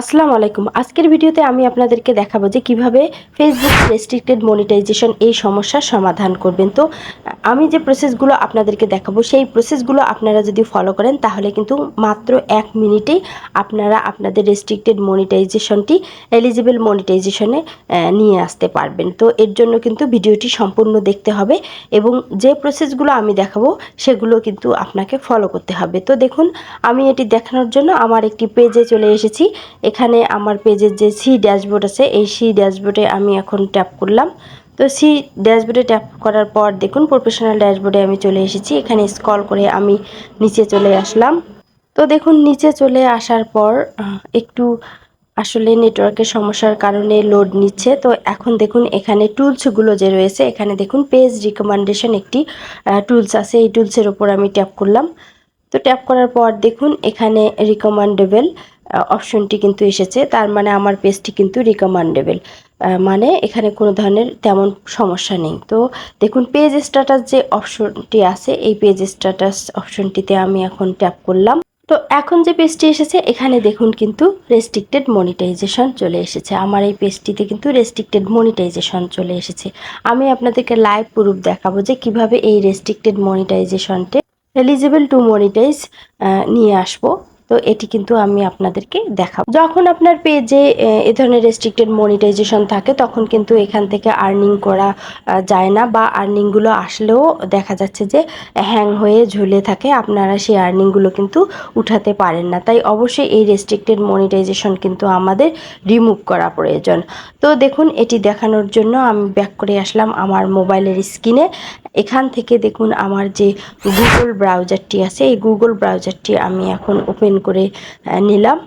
আসসালামু আলাইকুম। আজকের ভিডিওতে আমি আপনাদেরকে দেখাবো যে কীভাবে ফেসবুক রেস্ট্রিক্টেড মনিটাইজেশন এই সমস্যার সমাধান করবেন। তো, আমি যে প্রসেসগুলো আপনাদেরকে দেখাবো, সেই প্রসেসগুলো আপনারা যদি ফলো করেন, তাহলে কিন্তু মাত্র এক মিনিটেই আপনারা আপনাদের রেস্ট্রিক্টেড মনিটাইজেশনটি এলিজিবল মনিটাইজেশনে নিয়ে আসতে পারবেন। তো, এর জন্য কিন্তু ভিডিওটি সম্পূর্ণ দেখতে হবে এবং যে প্রসেসগুলো আমি দেখাবো, সেগুলো কিন্তু আপনাকে ফলো করতে হবে। তো, দেখুন, আমি এটি দেখানোর জন্য আমার একটি পেজে চলে এসেছি। এখানে আমার পেজের যে সি ড্যাশবোর্ড আছে, এই সি ড্যাশবোর্ডে আমি এখন ট্যাপ করলাম। তো সি ড্যাশবোর্ডে ট্যাপ করার পর দেখুন প্রফেশনাল ড্যাশবোর্ডে আমি চলে এসেছি। এখানে স্কল করে আমি নিচে চলে আসলাম। তো দেখুন, নিচে চলে আসার পর একটু আসলে নেটওয়ার্কের সমস্যার কারণে লোড নিচ্ছে। তো এখন দেখুন, এখানে টুলসগুলো যে রয়েছে, এখানে দেখুন পেজ রিকমেন্ডেশন একটি টুলস আছে। এই টুলসের ওপর আমি ট্যাপ করলাম। তো ট্যাপ করার পর দেখুন এখানে রিকমেন্ডেবল অপশনটি কিন্তু এসেছে। তার মানে আমার পেজটি কিন্তু রিকমেন্ডেবল মানে এখানে কোনো ধরনের তেমন সমস্যা নেই। তো দেখুন পেজ স্ট্যাটাস যে অপশনটি আছে, এই পেজ স্ট্যাটাস অপশনটিতে আমি এখন ট্যাপ করলাম। তো এখন যে পেজটি এসেছে, এখানে দেখুন কিন্তু রেস্ট্রিক্টেড মনিটাইজেশন চলে এসেছে। আমার এই পেজটিতে কিন্তু রেস্ট্রিক্টেড মনিটাইজেশন চলে এসেছে। আমি আপনাদেরকে লাইভ প্রুফ দেখাবো যে কীভাবে এই রেস্ট্রিক্টেড মনিটাইজেশনটি এলিজিবল টু মনিটাইজ নিয়ে আসব। তো এটি কিন্তু আমি আপনাদেরকে দেখাবো। যখন আপনার পেজে, এ ধরনের রেস্ট্রিক্টেড মনিটাইজেশন থাকে, তখন কিন্তু এখান থেকে আর্নিং করা যায় না বা আর্নিংগুলো আসলেও দেখা যাচ্ছে যে হ্যাং হয়ে ঝুলে থাকে। আপনারা সেই আর্নিংগুলো কিন্তু উঠাতে পারেন না। তাই অবশ্যই এই রেস্ট্রিক্টেড মনিটাইজেশন কিন্তু আমাদের রিমুভ করা প্রয়োজন। তো দেখুন, এটি দেখানোর জন্য আমি ব্যাক করে আসলাম আমার মোবাইলের স্ক্রিনে এখান থেকে দেখুন, আমার যে গুগল ব্রাউজারটি আছে, এই গুগল ব্রাউজারটি আমি এখন ওপেন করে নিলাম।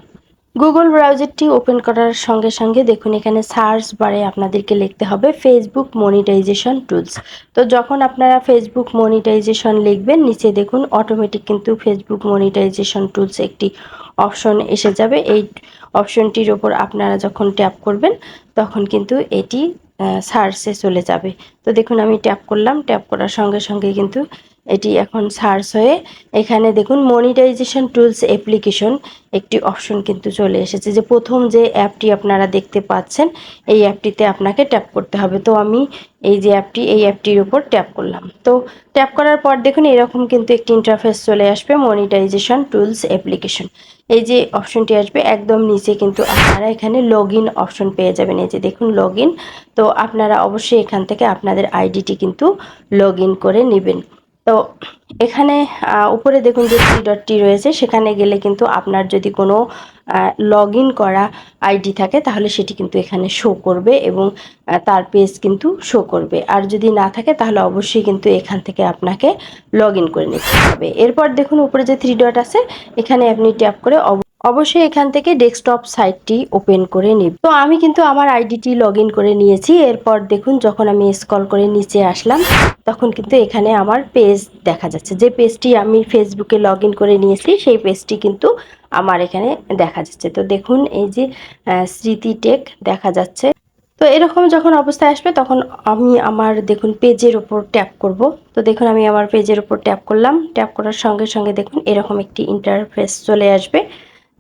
গুগল ব্রাউজারটি ওপেন করার সঙ্গে সঙ্গে দেখুন এখানে সার্চ বারে আপনাদেরকে লিখতে হবে ফেসবুক মনিটাইজেশন টুলস তো যখন আপনারা ফেসবুক মনিটাইজেশন লিখবেন, নিচে দেখুন অটোমেটিক কিন্তু ফেসবুক মনিটাইজেশন টুলস একটি অপশন এসে যাবে। এই অপশনটির ওপর আপনারা যখন ট্যাপ করবেন, তখন কিন্তু এটি সার্চে চলে যাবে। তো দেখুন আমি ট্যাপ করলাম ট্যাপ করার সঙ্গে সঙ্গে কিন্তু এটি এখন সার্চ হয়ে এখানে দেখুন মনিটাইজেশন টুলস অ্যাপ্লিকেশন একটি অপশন কিন্তু চলে এসেছে যে প্রথম যে অ্যাপটি আপনারা দেখতে পাচ্ছেন, এই অ্যাপটিতে আপনাকে ট্যাপ করতে হবে। তো আমি এই যে অ্যাপটি, এই অ্যাপটির উপর ট্যাপ করলাম। তো ট্যাপ করার পর দেখুন এরকম কিন্তু একটি ইন্টারফেস চলে আসবে মনিটাইজেশন টুলস অ্যাপ্লিকেশন। এই যে অপশনটি আসবে, একদম নিচে কিন্তু আপনারা এখানে লগ ইন অপশন পেয়ে যাবেন। এই যে দেখুন লগ তো আপনারা অবশ্যই এখান থেকে আপনাদের আইডিটি কিন্তু লগ করে নেবেন। তো এখানে উপরে দেখুন যে থ্রি ডটটি রয়েছে, সেখানে গেলে কিন্তু আপনার যদি কোনো লগ করা আইডি থাকে, তাহলে সেটি কিন্তু এখানে শো করবে এবং তার পেজ কিন্তু শো করবে। আর যদি না থাকে, তাহলে অবশ্যই কিন্তু এখান থেকে আপনাকে লগ করে নিতে হবে। এরপর দেখুন উপরে যে থ্রি ডট আছে, এখানে আপনি ট্যাপ করে অবশ্যই এখান থেকে ডেস্কটপ সাইটটি ওপেন করে নিব। তো আমি কিন্তু আমার আইডিটি লগ করে নিয়েছি। এরপর দেখুন, যখন আমি স্কল করে নিচে আসলাম, তখন কিন্তু এখানে আমার পেজ দেখা যাচ্ছে। যে পেজটি আমি ফেসবুকে লগ করে নিয়েছি, সেই পেজটি কিন্তু আমার এখানে দেখা যাচ্ছে। তো দেখুন, এই যে স্মৃতি টেক দেখা যাচ্ছে। তো এরকম যখন অবস্থায় আসবে, তখন আমি আমার দেখুন পেজের ওপর ট্যাপ করব। তো দেখুন, আমি আমার পেজের ওপর ট্যাপ করলাম। ট্যাপ করার সঙ্গে সঙ্গে দেখুন, এরকম একটি ইন্টারফেস চলে আসবে।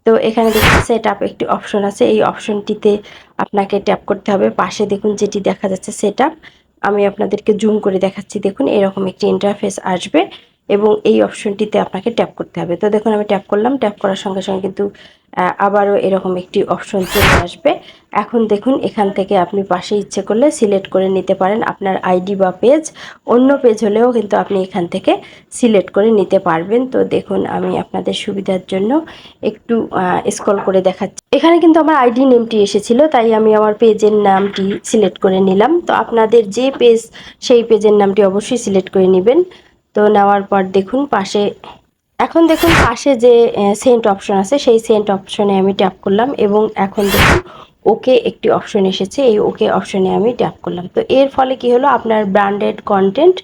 তো এখানে দেখুন সেট আপ একটি অপশন আছে। এই অপশনটিতে আপনাকে ট্যাপ করতে হবে। পাশে দেখুন যেটি দেখা যাচ্ছে সেট আপ আমি আপনাদেরকে জুম করে দেখাচ্ছি। দেখুন, এরকম একটি ইন্টারফেস আসবে। এবং এই অপশনটিতে আপনাকে ট্যাপ করতে হবে। তো দেখুন, আমি ট্যাপ করলাম। ট্যাপ করার সঙ্গে সঙ্গে কিন্তু আবারও এরকম একটি অপশন চলে আসবে। এখন দেখুন, এখান থেকে আপনি পাশে ইচ্ছে করলে সিলেক্ট করে নিতে পারেন। আপনার আইডি বা পেজ অন্য পেজ হলেও কিন্তু আপনি এখান থেকে সিলেক্ট করে নিতে পারবেন। তো দেখুন, আমি আপনাদের সুবিধার জন্য একটু স্ক্রল করে দেখাচ্ছি। এখানে কিন্তু আমার আইডি নেমটি এসেছিল, তাই আমি আমার পেজের নামটি সিলেক্ট করে নিলাম। তো আপনাদের যে পেজ সেই পেজের নামটি অবশ্যই সিলেক্ট করে নেবেন। তো নেওয়ার পর দেখুন পাশে, এখন দেখুন পাশে যে সেন্ট অপশন আছে, সেই সেন্ট অপশনে আমি ট্যাপ করলাম এবং এখন দেখুন ওকে একটি অপশন এসেছে, এই ওকে অপশনে আমি ট্যাপ করলাম। তো এর ফলে কি হলো? আপনার ব্র্যান্ডেড কন্টেন্ট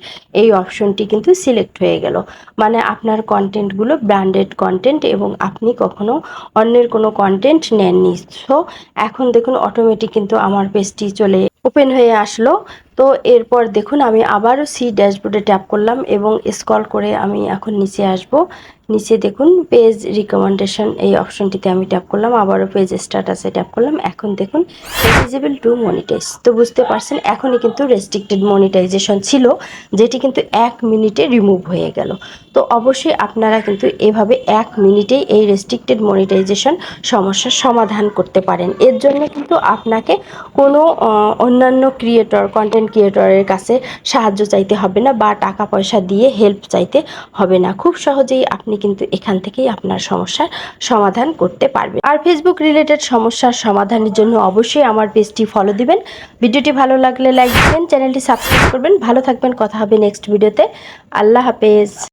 এই অপশনটি কিন্তু সিলেক্ট হয়ে গেল। মানে আপনার কন্টেন্টগুলো ব্র্যান্ডেড কন্টেন্ট এবং আপনি কখনো অন্যের কোনো কন্টেন্ট নেননি। সো এখন দেখুন অটোমেটিক কিন্তু আমার পেজটি চলে ওপেন হয়ে আসলো। তো এরপর দেখুন আমি আবারও সি ড্যাশবোর্ডে ট্যাপ করলাম এবং স্কল করে আমি এখন নিচে আসব। নিচে দেখুন পেজ রিকমেন্ডেশন এই অপশনটিতে আমি ট্যাপ করলাম, আবারও পেজ স্ট্যাটাসে ট্যাপ করলাম। এখন দেখুন এলিজিবল টু মনিটাইজ তো বুঝতে পারছেন, এখনই কিন্তু রেস্ট্রিক্টেড মনিটাইজেশন ছিল, যেটি কিন্তু এক মিনিটে রিমুভ হয়ে গেল। তো অবশ্যই আপনারা কিন্তু এভাবে এক মিনিটেই এই রেস্ট্রিক্টেড মনিটাইজেশন সমস্যার সমাধান করতে পারেন। এর জন্য কিন্তু আপনাকে কোনো অন্যান্য ক্রিয়েটর কন্টেন্ট ক্রিয়েটরের কাছে সাহায্য চাইতে হবে না, বা টাকা পয়সা দিয়ে হেল্প চাইতে হবে না। খুব সহজেই আপনি কিন্তু এখান থেকেই আপনার সমস্যার সমাধান করতে পারবে। আর ফেসবুক রিলেটেড সমস্যার সমাধানের জন্য অবশ্যই আমার পেজটি ফলো দিবেন। ভিডিওটি ভালো লাগলে লাইক দিবেন চ্যানেলটি সাবস্ক্রাইব করবেন। ভালো থাকবেন, কথা হবে নেক্সট ভিডিওতে আল্লাহ হাফেজ।